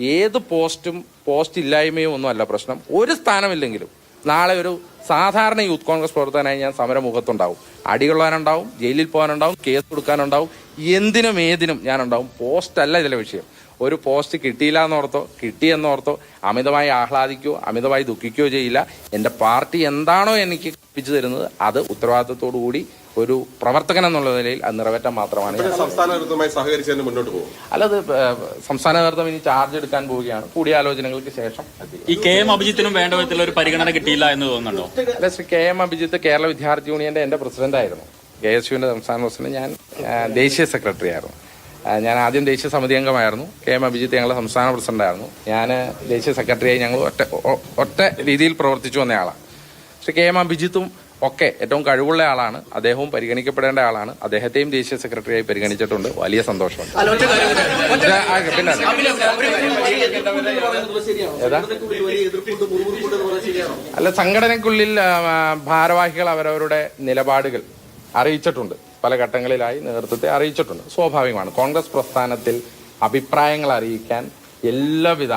ഏത് പോസ്റ്റും പോസ്റ്റ് ഇല്ലായ്മയും ഒന്നും അല്ല പ്രശ്നം. ഒരു സ്ഥാനമില്ലെങ്കിലും നാളെ ഒരു സാധാരണ യൂത്ത് കോൺഗ്രസ് പ്രവർത്തകനായി ഞാൻ സമരമുഖത്തുണ്ടാവും. അടികൊള്ളാനുണ്ടാവും ജയിലിൽ പോകാനുണ്ടാവും കേസ് കൊടുക്കാനുണ്ടാവും എന്തിനും ഏതിനും ഞാനുണ്ടാവും. പോസ്റ്റ് അല്ല ഇതിലെ വിഷയം. ഒരു പോസ്റ്റ് കിട്ടിയില്ല എന്നോർത്തോ കിട്ടിയെന്നോർത്തോ അമിതമായി ആഹ്ലാദിക്കുകയോ അമിതമായി ദുഃഖിക്കുകയോ ചെയ്യില്ല. എന്റെ പാർട്ടി എന്താണോ എനിക്ക് കൽപ്പിച്ചു തരുന്നത് അത് ഉത്തരവാദിത്തത്തോടു കൂടി ഒരു പ്രവർത്തകൻ എന്നുള്ള നിലയിൽ അത് നിറവേറ്റാൻ മാത്രമാണ് സംസ്ഥാന നേതൃത്വമായി സഹകരിച്ച് തന്നെ മുന്നോട്ട് പോകും. അല്ലത് സംസ്ഥാന നേതൃത്വം ഇനി ചാർജ് എടുക്കാൻ പോവുകയാണ്. കൂടിയാലോചനകൾക്ക് ശേഷം ഈ കെ എം അഭിജിത്തിനും വേണ്ട വിധത്തിൽ ഒരു പരിഗണന കിട്ടിയില്ല എന്ന് തോന്നുന്നുണ്ടോ? അല്ല ശ്രീ കെ എം അഭിജിത്ത് കേരള വിദ്യാർത്ഥി യൂണിയന്റെ എന്റെ പ്രസിഡന്റ് ആയിരുന്നു. കെ എസ് യുവിന്റെ സംസ്ഥാന പ്രസിഡന്റ്. ഞാൻ ദേശീയ സെക്രട്ടറി ആയിരുന്നു. ഞാൻ ആദ്യം ദേശീയ സമിതി അംഗമായിരുന്നു. കെ എം അഭിജിത്ത് ഞങ്ങളുടെ സംസ്ഥാന പ്രസിഡന്റായിരുന്നു. ഞാൻ ദേശീയ സെക്രട്ടറിയായി ഞങ്ങൾ ഒറ്റ ഒറ്റ രീതിയിൽ പ്രവർത്തിച്ചു വന്നയാളാണ് പക്ഷെ കെ എം അഭിജിത്തും ഒക്കെ ഏറ്റവും കഴിവുള്ള ആളാണ് അദ്ദേഹവും പരിഗണിക്കപ്പെടേണ്ട ആളാണ് അദ്ദേഹത്തെയും ദേശീയ സെക്രട്ടറിയായി പരിഗണിച്ചിട്ടുണ്ട് വലിയ സന്തോഷമുണ്ട് പിന്നെ അല്ല സംഘടനയ്ക്കുള്ളിൽ ഭാരവാഹികൾ അവരവരുടെ നിലപാടുകൾ അറിയിച്ചിട്ടുണ്ട് പല ഘട്ടങ്ങളിലായി നേതൃത്വത്തെ അറിയിച്ചിട്ടുണ്ട് സ്വാഭാവികമാണ് കോൺഗ്രസ് പ്രസ്ഥാനത്തിൽ അഭിപ്രായങ്ങൾ അറിയിക്കാൻ എല്ലാവിധ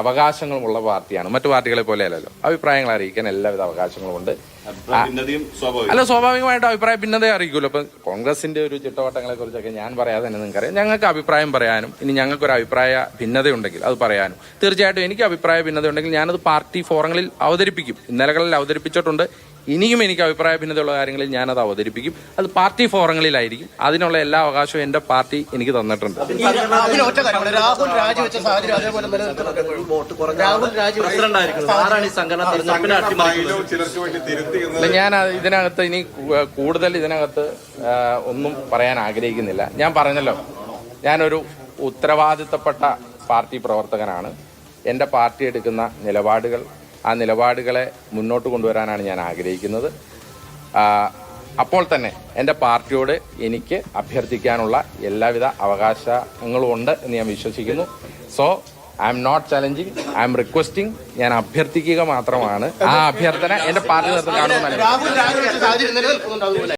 അവകാശങ്ങളുമുള്ള പാർട്ടിയാണ്. മറ്റു പാർട്ടികളെ പോലെ അല്ലല്ലോ അഭിപ്രായങ്ങൾ അറിയിക്കാൻ എല്ലാവിധ അവകാശങ്ങളുമുണ്ട് ഉണ്ട്. അല്ല സ്വാഭാവികമായിട്ടും അഭിപ്രായ ഭിന്നതയെ അറിയിക്കുമല്ലോ. അപ്പൊ കോൺഗ്രസിന്റെ ഒരു ചിട്ടവട്ടങ്ങളെ കുറിച്ചൊക്കെ ഞാൻ പറയാതെ തന്നെ നിങ്ങൾക്കറിയാം. ഞങ്ങൾക്ക് അഭിപ്രായം പറയാനും ഇനി ഞങ്ങൾക്ക് ഒരു അഭിപ്രായ ഭിന്നതയുണ്ടെങ്കിൽ അത് പറയാനും. തീർച്ചയായിട്ടും എനിക്ക് അഭിപ്രായ ഭിന്നതയുണ്ടെങ്കിൽ ഞാനത് പാർട്ടി ഫോറങ്ങളിൽ അവതരിപ്പിക്കും. ഇന്നലകളിൽ അവതരിപ്പിച്ചിട്ടുണ്ട്. ഇനിയും എനിക്ക് അഭിപ്രായ ഭിന്നതയുള്ള കാര്യങ്ങളിൽ ഞാനത് അവതരിപ്പിക്കും. അത് പാർട്ടി ഫോറങ്ങളിലായിരിക്കും. അതിനുള്ള എല്ലാ അവകാശവും എന്റെ പാർട്ടി എനിക്ക് തന്നിട്ടുണ്ട്. ഞാൻ ഇതിനകത്ത് ഇനി കൂടുതൽ ഇതിനകത്ത് ഒന്നും പറയാൻ ആഗ്രഹിക്കുന്നില്ല. ഞാൻ പറഞ്ഞല്ലോ ഞാനൊരു ഉത്തരവാദിത്തപ്പെട്ട പാർട്ടി പ്രവർത്തകനാണ്. എന്റെ പാർട്ടി എടുക്കുന്ന നിലപാടുകൾ ആ നിലപാടുകളെ മുന്നോട്ട് കൊണ്ടുവരാനാണ് ഞാൻ ആഗ്രഹിക്കുന്നത് അപ്പോൾ തന്നെ എന്റെ പാർട്ടിയോട് എനിക്ക് അഭ്യർത്ഥിക്കാനുള്ള എല്ലാവിധ അവകാശങ്ങളും ഉണ്ട് എന്ന് ഞാൻ വിശ്വസിക്കുന്നു so I'm not challenging I'm requesting ഞാൻ അഭ്യർത്ഥിക്കുക മാത്രമാണ് ആ അഭ്യർത്ഥന എന്റെ പാർട്ടി നേതൃത്വം കാണുന്നതല്ല